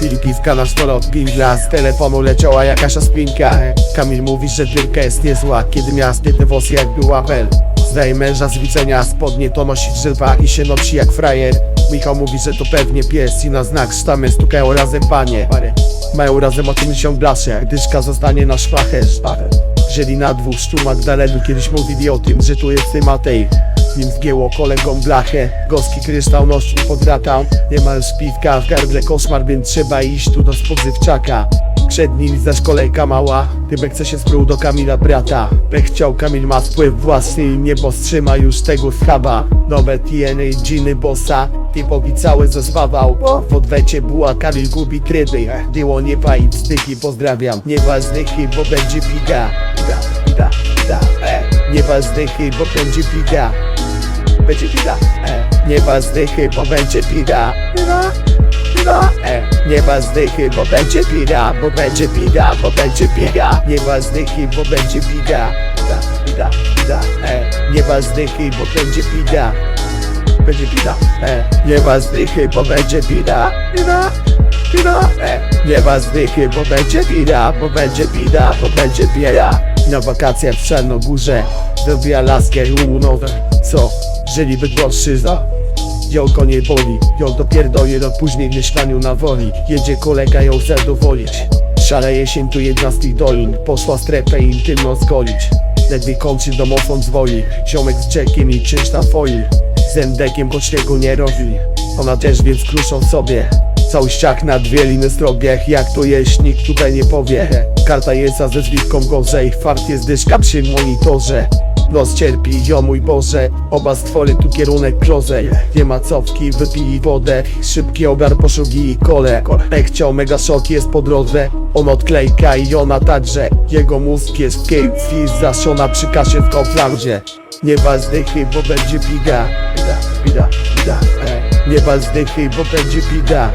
Pilpiska na sztorot, pingla Z telefonu leciała jakaś ospinka e. Kamil mówi, że dymka jest niezła Kiedy miała zbytny włos jak był apel Zdaje męża z widzenia, spodnie to nosi drzewa I się nosi jak frajer. Michał mówi, że to pewnie pies I na znak sztamy stukają razem panie. Mają razem o tym się blasze Dyszka zostanie na szpachę Wzięli na dwóch szczu Magdalenu Kiedyś mówili o tym, że tu jest Matej. Nim zgięło kolegom blachę. Goski kryształ nościł pod ratą Nie ma już piwka w gardle koszmar Więc trzeba iść tu do spożywczaka. Przed nim zaś kolejka mała. Tybek chce się sprół do Kamila brata. Pech chciał, Kamil ma wpływ własny I nie powstrzyma już tego schaba Nowe tieny, dżiny bossa. Typowi cały zezwawał. W odwecie była Kamil gubi tryby. Było nie styki, pozdrawiam. Nie wal zdychy, bo będzie Pida, pida, pida, e. Nie wal zdychy, bo będzie piga Będzie e. Nie wal zdychy, bo będzie pida, e. Nie ma zdychy, bo będzie pida, bo będzie pida, bo będzie pida Nie ma zdychy, bo będzie pida Pida, pida, pida, e. Nie ma zdychy, bo będzie pida Będzie pida, e. Nie ma zdychy, bo będzie Pida, pida, e. Nie ma zdychy, bo będzie pida, bo będzie pida, bo będzie pida Na wakacjach w Czarnogórze Zrobiła laskę nowe Co? Żyli Bydgoszczy, za Ją nie boli, ją dopierdoli rok później w mieszkaniu na woli. Jedzie kolega ją zadowolić. Szaleje się tu jedna z tych dolin Poszła strefę intymną zgolić. Ledwie kończy domofon zwoli Ziomek z czekiem i czynsz na foil. Z endekiem choć tego nie robi Ona też więc kruszą sobie. Cały ściach na dwie liny zdrobiech Jak to jeść nikt tutaj nie powie. Karta jest za ze zliwką gorzej Fart jest dyszka przy monitorze Los cierpi, o mój Boże. Oba stwory tu kierunek klozej Nie ma cofki, wypili wodę. Szybki ogar poszugi i kole. Pech chciał, mega szok jest po drodze. On odklejka i ona także. Jego mózg jest w Cape Zasiona przy kasie w Kauflandzie Nie ma zdychy, bo będzie Pida, pida, pida e. Nie ma zdychy, bo będzie pida.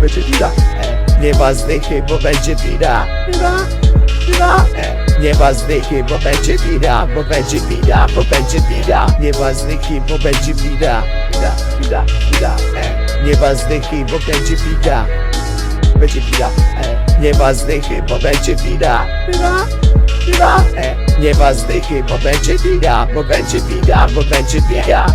Będzie pida. Nie ma zdychy, bo będzie pida. Pida, Nie ma zdychy, bo będzie pida, bo będzie pida, bo będzie pida Nie ma zdychy, bo będzie pida Pida, pida, pida e. Nie ma zdychy, bo będzie pida Będzie pida e. Nie ma zdychy, bo będzie pida Pida, pida e. Nie ma zdychy, bo będzie pida, bo będzie pida, bo będzie pida